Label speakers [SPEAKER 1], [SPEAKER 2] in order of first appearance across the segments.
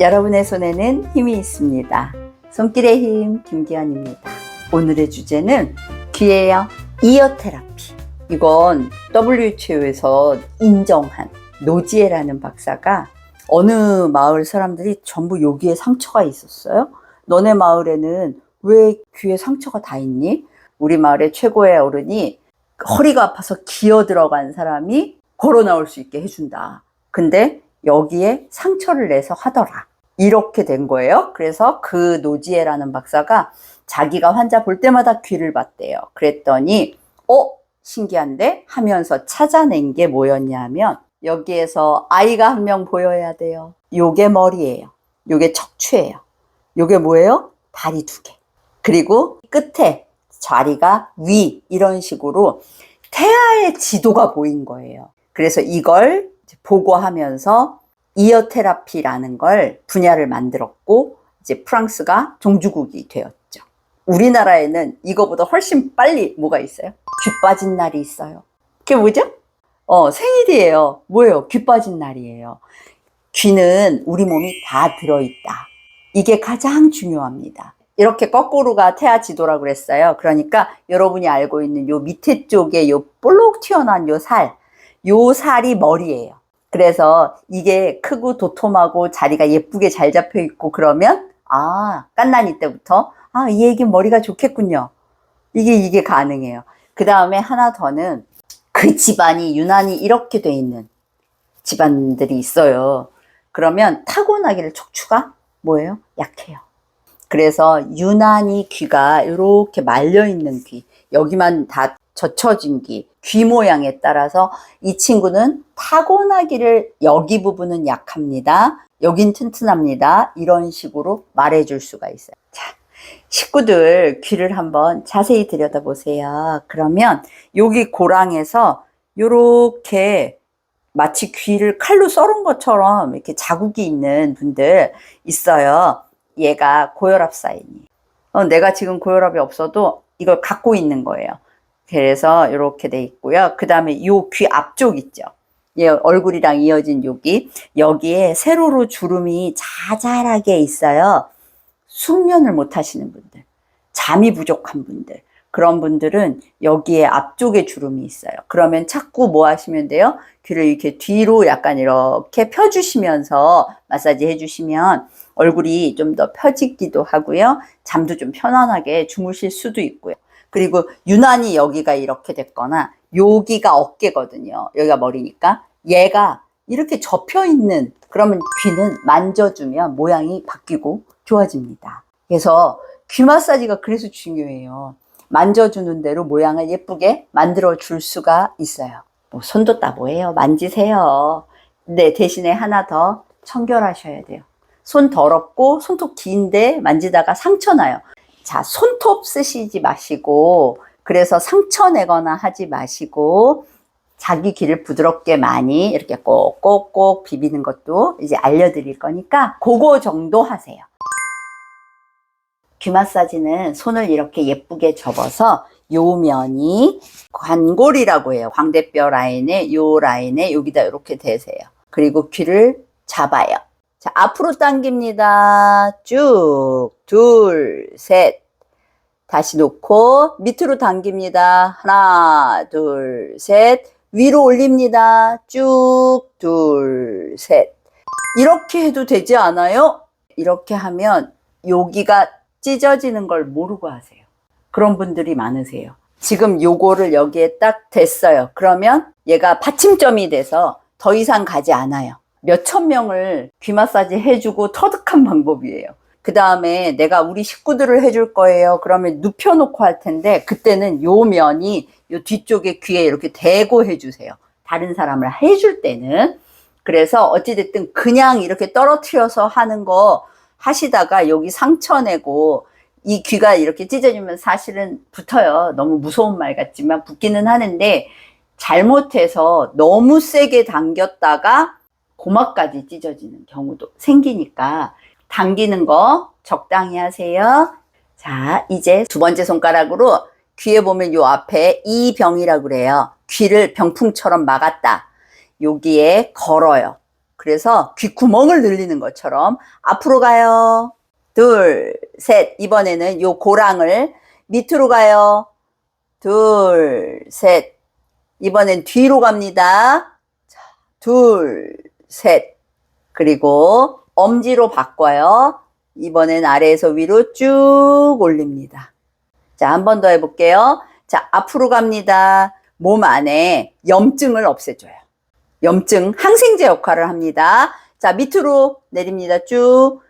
[SPEAKER 1] 여러분의 손에는 힘이 있습니다. 손길의 힘 김기현입니다. 오늘의 주제는 귀예요. 이어 테라피. 이건 WHO에서 인정한 노지에라는 박사가 어느 마을 사람들이 전부 여기에 상처가 있었어요. 너네 마을에는 왜 귀에 상처가 다 있니? 우리 마을의 최고의 어른이 허리가 아파서 기어 들어간 사람이 걸어 나올 수 있게 해준다. 근데 여기에 상처를 내서 하더라. 이렇게 된 거예요. 그래서 그 노지에라는 박사가 자기가 환자 볼 때마다 귀를 봤대요. 그랬더니, 어? 신기한데? 하면서 찾아낸 게 뭐였냐면, 여기에서 아이가 한 명 보여야 돼요. 요게 머리예요. 요게 척추예요. 요게 뭐예요? 다리 두 개. 그리고 끝에 자리가 위, 이런 식으로 태아의 지도가 보인 거예요. 그래서 이걸 보고하면서 이어 테라피라는 걸 분야를 만들었고 이제 프랑스가 종주국이 되었죠. 우리나라에는 이거보다 훨씬 빨리 뭐가 있어요? 귀 빠진 날이 있어요. 그게 뭐죠? 어, 생일이에요. 뭐예요? 귀 빠진 날이에요. 귀는 우리 몸이 다 들어있다. 이게 가장 중요합니다. 이렇게 거꾸로가 태아 지도라고 그랬어요. 그러니까 여러분이 알고 있는 요 밑에 쪽에 요 볼록 튀어나온 요 살, 요 살이 머리예요. 그래서 이게 크고 도톰하고 자리가 예쁘게 잘 잡혀 있고 그러면 아, 깐난이 때부터 아, 이 애기 머리가 좋겠군요. 이게 이게 가능해요. 그 다음에 하나 더는 그 집안이 유난히 이렇게 돼 있는 집안들이 있어요. 그러면 타고나기를 척추가 뭐예요? 약해요. 그래서 유난히 귀가 이렇게 말려 있는 귀, 여기만 다 젖혀진 귀, 귀 모양에 따라서 이 친구는 타고나기를 여기 부분은 약합니다. 여긴 튼튼합니다. 이런 식으로 말해줄 수가 있어요. 자, 식구들 귀를 한번 자세히 들여다보세요. 그러면 여기 고랑에서 이렇게 마치 귀를 칼로 썰은 것처럼 이렇게 자국이 있는 분들 있어요. 얘가 고혈압 사인이에요. 어, 내가 지금 고혈압이 없어도 이걸 갖고 있는 거예요. 그래서 이렇게 돼 있고요. 그 다음에 요 귀 앞쪽 있죠. 얘 얼굴이랑 이어진 여기 여기에 세로로 주름이 자잘하게 있어요. 숙면을 못 하시는 분들, 잠이 부족한 분들, 그런 분들은 여기에 앞쪽에 주름이 있어요. 그러면 자꾸 뭐 하시면 돼요? 귀를 이렇게 뒤로 약간 이렇게 펴주시면서 마사지 해주시면 얼굴이 좀 더 펴지기도 하고요. 잠도 좀 편안하게 주무실 수도 있고요. 그리고 유난히 여기가 이렇게 됐거나 여기가 어깨거든요. 여기가 머리니까 얘가 이렇게 접혀 있는 그러면 귀는 만져주면 모양이 바뀌고 좋아집니다. 그래서 귀 마사지가 그래서 중요해요. 만져주는 대로 모양을 예쁘게 만들어 줄 수가 있어요. 뭐 손도 따보해요. 만지세요. 네, 대신에 하나 더 청결하셔야 돼요. 손 더럽고 손톱 긴데 만지다가 상처 나요. 자, 손톱 쓰시지 마시고, 그래서 상처 내거나 하지 마시고, 자기 귀를 부드럽게 많이 이렇게 꼭꼭꼭 비비는 것도 이제 알려드릴 거니까, 그거 정도 하세요. 귀 마사지는 손을 이렇게 예쁘게 접어서 요 면이 관골이라고 해요. 광대뼈 라인에 요 라인에 여기다 이렇게 대세요. 그리고 귀를 잡아요. 자, 앞으로 당깁니다. 쭉. 둘, 셋. 다시 놓고 밑으로 당깁니다. 하나, 둘, 셋. 위로 올립니다. 쭉. 둘, 셋. 이렇게 해도 되지 않아요? 이렇게 하면 여기가 찢어지는 걸 모르고 하세요. 그런 분들이 많으세요. 지금 요거를 여기에 딱 됐어요. 그러면 얘가 받침점이 돼서 더 이상 가지 않아요. 몇천 명을 귀 마사지 해주고 터득한 방법이에요. 그 다음에 내가 우리 식구들을 해줄 거예요. 그러면 눕혀놓고 할 텐데 그때는 요 면이 요 뒤쪽에 귀에 이렇게 대고 해주세요. 다른 사람을 해줄 때는. 그래서 어찌됐든 그냥 이렇게 떨어뜨려서 하는 거 하시다가 여기 상처 내고 이 귀가 이렇게 찢어지면 사실은 붙어요. 너무 무서운 말 같지만 붙기는 하는데 잘못해서 너무 세게 당겼다가 고막까지 찢어지는 경우도 생기니까 당기는 거 적당히 하세요. 자, 이제 두 번째 손가락으로 귀에 보면 요 앞에 이 병이라고 그래요. 귀를 병풍처럼 막았다. 여기에 걸어요. 그래서 귓구멍을 늘리는 것처럼 앞으로 가요. 둘, 셋. 이번에는 요 고랑을 밑으로 가요. 둘, 셋. 이번엔 뒤로 갑니다. 자, 둘, 셋. 그리고 엄지로 바꿔요. 이번엔 아래에서 위로 쭉 올립니다. 자, 한 번 더 해볼게요. 자, 앞으로 갑니다. 몸 안에 염증을 없애줘요. 염증, 항생제 역할을 합니다. 자, 밑으로 내립니다. 쭉.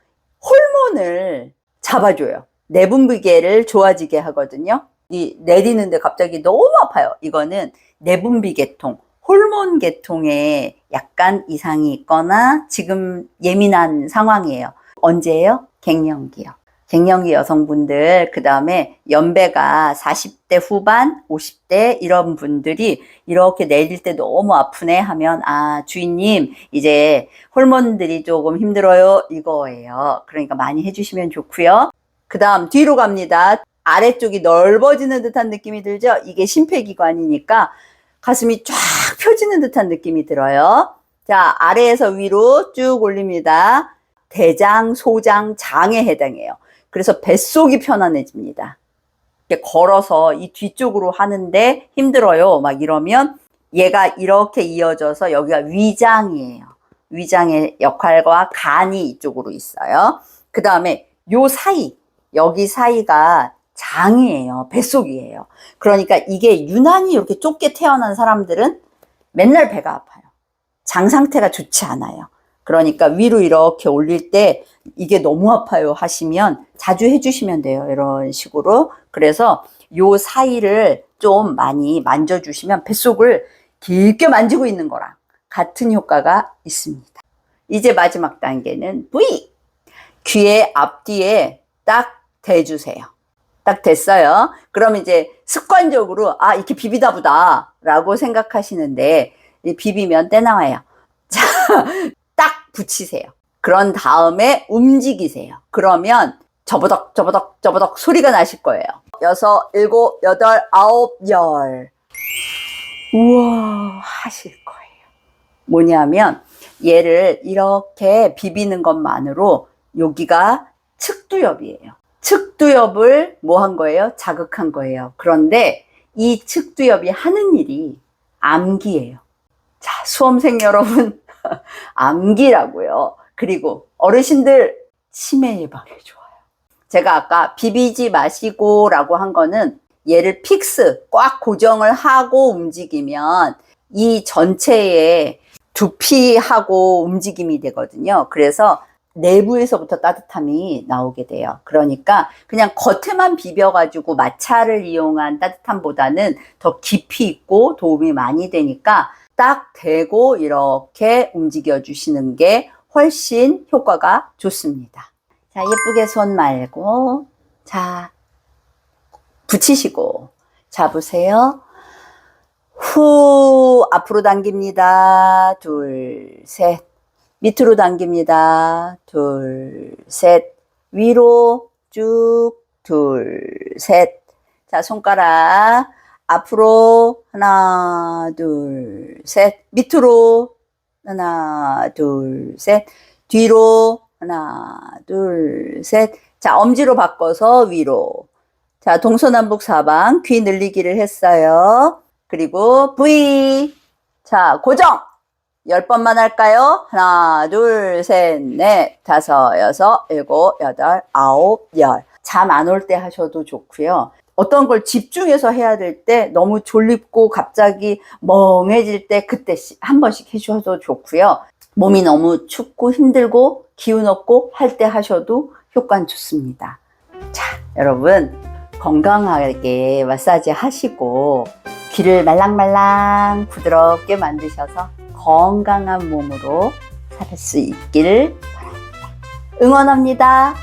[SPEAKER 1] 호르몬을 잡아줘요. 내분비계를 좋아지게 하거든요. 이 내리는데 갑자기 너무 아파요. 이거는 내분비계통, 호르몬 계통에 약간 이상이 있거나 지금 예민한 상황이에요. 언제예요? 갱년기요. 갱년기 여성분들, 그 다음에 연배가 40대 후반, 50대 이런 분들이 이렇게 내릴 때 너무 아프네 하면, 아, 주인님, 이제 호르몬들이 조금 힘들어요. 이거예요. 그러니까 많이 해주시면 좋고요. 그 다음 뒤로 갑니다. 아래쪽이 넓어지는 듯한 느낌이 들죠? 이게 심폐기관이니까 가슴이 쫙 펴지는 듯한 느낌이 들어요. 자, 아래에서 위로 쭉 올립니다. 대장, 소장, 장에 해당해요. 그래서 뱃속이 편안해집니다. 이렇게 걸어서 이 뒤쪽으로 하는데 힘들어요. 막 이러면 얘가 이렇게 이어져서 여기가 위장이에요. 위장의 역할과 간이 이쪽으로 있어요. 그 다음에 요 사이, 여기 사이가 장이에요. 뱃속이에요. 그러니까 이게 유난히 이렇게 좁게 태어난 사람들은 맨날 배가 아파요. 장 상태가 좋지 않아요. 그러니까 위로 이렇게 올릴 때 이게 너무 아파요 하시면 자주 해주시면 돼요. 이런 식으로. 그래서 요 사이를 좀 많이 만져주시면 뱃속을 길게 만지고 있는 거랑 같은 효과가 있습니다. 이제 마지막 단계는 V. 귀의 앞뒤에 딱 대주세요. 딱 됐어요. 그럼 이제 습관적으로 아 이렇게 비비다 보다 라고 생각하시는데 이 비비면 때 나와요. 자, 딱 붙이세요. 그런 다음에 움직이세요. 그러면 저보덕 저보덕 저보덕 소리가 나실 거예요. 여섯, 일곱, 여덟, 아홉, 열. 우와 하실 거예요. 뭐냐면 얘를 이렇게 비비는 것만으로 여기가 측두엽이에요. 측두엽을 뭐 한 거예요? 자극한 거예요. 그런데 이 측두엽이 하는 일이 암기예요. 자, 수험생 여러분, 암기라고요. 그리고 어르신들 치매 예방에 좋아요. 제가 아까 비비지 마시고 라고 한 거는 얘를 픽스, 꽉 고정을 하고 움직이면 이 전체에 두피하고 움직임이 되거든요. 그래서 내부에서부터 따뜻함이 나오게 돼요. 그러니까 그냥 겉에만 비벼가지고 마찰을 이용한 따뜻함보다는 더 깊이 있고 도움이 많이 되니까 딱 대고 이렇게 움직여 주시는 게 훨씬 효과가 좋습니다. 자, 예쁘게 손 말고, 자, 붙이시고, 잡으세요. 후, 앞으로 당깁니다. 둘, 셋. 밑으로 당깁니다. 둘, 셋. 위로 쭉, 둘, 셋. 자, 손가락. 앞으로 하나, 둘, 셋. 밑으로 하나, 둘, 셋. 뒤로 하나, 둘, 셋. 자, 엄지로 바꿔서 위로. 자, 동서남북 사방 귀 늘리기를 했어요. 그리고 V. 자, 고정. 열 번만 할까요? 하나, 둘, 셋, 넷, 다섯, 여섯, 일곱, 여덟, 아홉, 열. 잠 안 올 때 하셔도 좋고요. 어떤 걸 집중해서 해야 될 때 너무 졸립고 갑자기 멍해질 때 그때 한 번씩 해주셔도 좋고요. 몸이 너무 춥고 힘들고 기운 없고 할 때 하셔도 효과는 좋습니다. 자, 여러분 건강하게 마사지 하시고 귀를 말랑말랑 부드럽게 만드셔서 건강한 몸으로 살 수 있기를 바랍니다. 응원합니다.